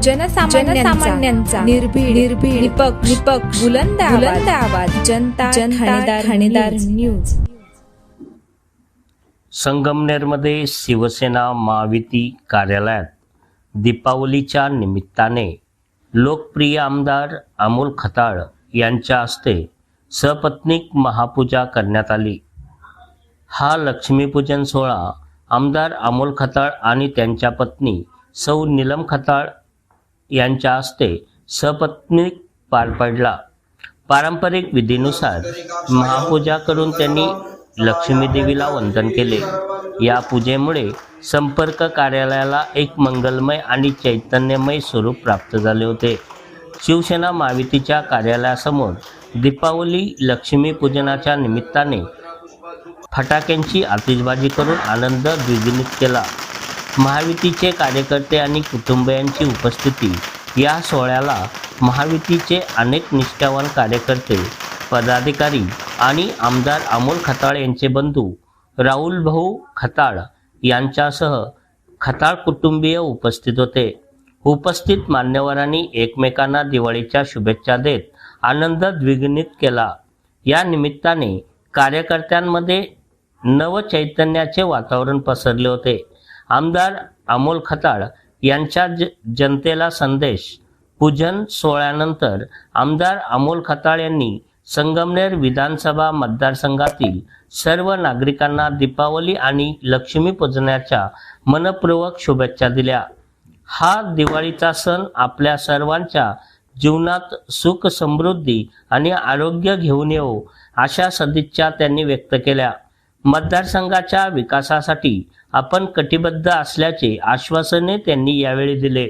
जनसामान्यांचा निर्भीड निर्भीड निपक्ष निपक्ष बुलंद बुलंद आवाज. जनता जनता ठाणेदार न्यूज. संगमनेरमध्ये शिवसेना महायुती कार्यालयात दीपावलीच्या निमित्ताने लोकप्रिय आमदार अमोल खताळ यांच्या हस्ते सपत्नीक महापूजा करण्यात आली. हा लक्ष्मीपूजन सोहळा आमदार अमोल खताळ आणि त्यांच्या पत्नी सौ नीलम खताळ यांच्या हस्ते सपत्नीक पार पडला. पारंपरिक विधीनुसार महापूजा करून त्यांनी लक्ष्मी देवीला वंदन केले. या पूजेमुळे संपर्क कार्यालयाला एक मंगलमय आणि चैतन्यमय स्वरूप प्राप्त झाले होते. शिवसेना महावितीच्या कार्यालयासमोर दीपावली लक्ष्मीपूजनाच्या निमित्ताने फटाक्यांची आतिषबाजी करून आनंद द्विगुणित केला. महायुतीचे कार्यकर्ते आणि कुटुंबियांची उपस्थिती. या सोहळ्याला महायुतीचे अनेक निष्ठावान कार्यकर्ते पदाधिकारी आणि आमदार अमोल खताळ यांचे बंधू राहुल भाऊ खताळ यांच्यासह खताळ कुटुंबीय उपस्थित होते. उपस्थित मान्यवरांनी एकमेकांना दिवाळीच्या शुभेच्छा देत आनंद द्विगुणित केला. या निमित्ताने कार्यकर्त्यांमध्ये नवचैतन्याचे वातावरण पसरले होते. आमदार अमोल खताळ यांच्या ज जनतेला संदेश. पूजन सोहळ्यानंतर आमदार अमोल खताळ यांनी संगमनेर विधानसभा मतदारसंघातील सर्व नागरिकांना दीपावली आणि लक्ष्मीपूजनाच्या मनपूर्वक शुभेच्छा दिल्या. हा दिवाळीचा सण आपल्या सर्वांच्या जीवनात सुख समृद्धी आणि आरोग्य घेऊन येवो अशा सदिच्छा त्यांनी व्यक्त केल्या. मतदारसंघाच्या विकासासाठी आपण कटिबद्ध असल्याचे आश्वासने त्यांनी यावेळी दिले.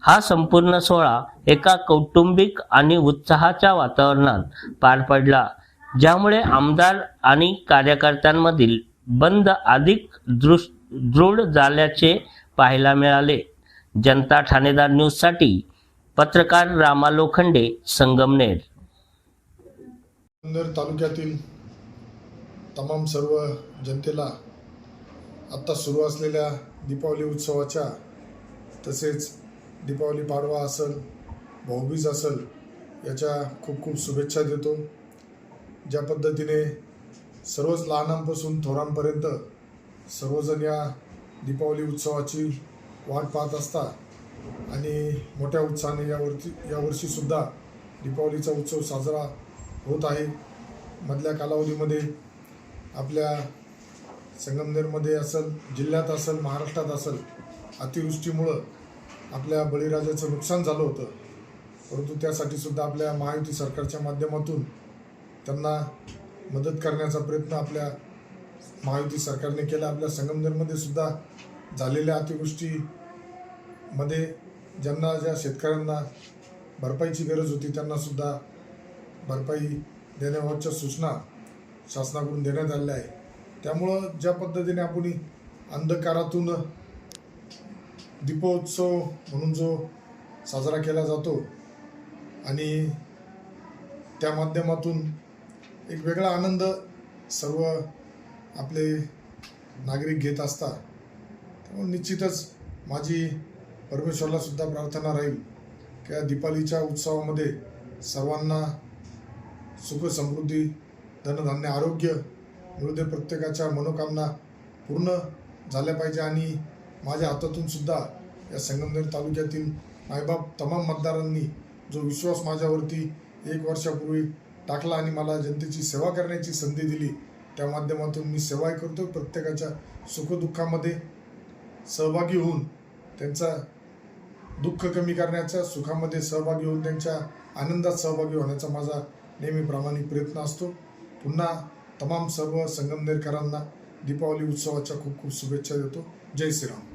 हा संपूर्ण सोहळा एका कौटुंबिक आणि उत्साहाच्या वातावरणात पार पडला ज्यामुळे आमदार आणि कार्यकर्त्यांमधील बंद अधिक दृश दृढ झाल्याचे पाहायला मिळाले. जनता ठाणेदार न्यूजसाठी पत्रकार रामा लोखंडे संगमनेर तालुक्यातील तमाम सर्व जनतेला आत्ता सुरू असलेल्या दीपावली उत्सवाच्या तसेच दीपावली पाडवा असेल भाऊबीज असेल याच्या खूप खूप शुभेच्छा देतो. ज्या पद्धतीने सर्वच लहानांपासून थोरांपर्यंत सर्वजण या दीपावली उत्सवाची वाट पाहत असता आणि मोठ्या उत्साहाने यावरती यावर्षीसुद्धा दीपावलीचा उत्सव साजरा होत आहे. मधल्या कालावधीमध्ये आपल्या संगमनेरमध्ये असेल जिल्ह्यात असेल महाराष्ट्रात असेल अतिवृष्टीमुळं आपल्या बळीराजाचं नुकसान झालं होतं. परंतु त्यासाठी सुद्धा आपल्या महायुती सरकारच्या माध्यमातून त्यांना मदत करण्याचा प्रयत्न आपल्या महायुती सरकारने केला. आपल्या संगमनेरमध्ये सुद्धा झालेल्या अतिवृष्टीमध्ये ज्यांना ज्या शेतकऱ्यांना भरपाईची गरज होती त्यांना सुद्धा भरपाई देण्याबाबतच्या सूचना शासनाकडून देण्यात आलेल्या आहे त्यामुळं ज्या पद्धतीने आपण अंधकारातून दीपोत्सव म्हणून जो साजरा केला जातो आणि त्या माध्यमातून एक वेगळा आनंद सर्व आपले नागरिक घेत असतात त्यामुळे निश्चितच माझी परमेश्वरला सुद्धा प्रार्थना राहील की या दीपावलीच्या उत्सवामध्ये सर्वांना सुख समृद्धी धनधान्य आरोग्य दे प्रत्येकाच्या मनोकामना पूर्ण झाल्या पाहिजे आणि माझ्या हातातून सुद्धा या संगमनेर तालुक्यातील मायबाप तमाम मतदारांनी जो विश्वास माझ्यावरती एक वर्षापूर्वी टाकला आणि मला जनतेची सेवा करण्याची संधी दिली त्या माध्यमातून मी सेवाही करतो प्रत्येकाच्या सुखदुःखामध्ये सहभागी होऊन त्यांचा दुःख कमी करण्याचा सुखामध्ये सहभागी होऊन त्यांच्या आनंदात सहभागी होण्याचा माझा नेहमी प्रामाणिक प्रयत्न असतो. पुन्हा तमाम सर्व संगमनेरकरांना दीपावली उत्सवाच्या खूप खूप शुभेच्छा देतो. जय श्रीराम.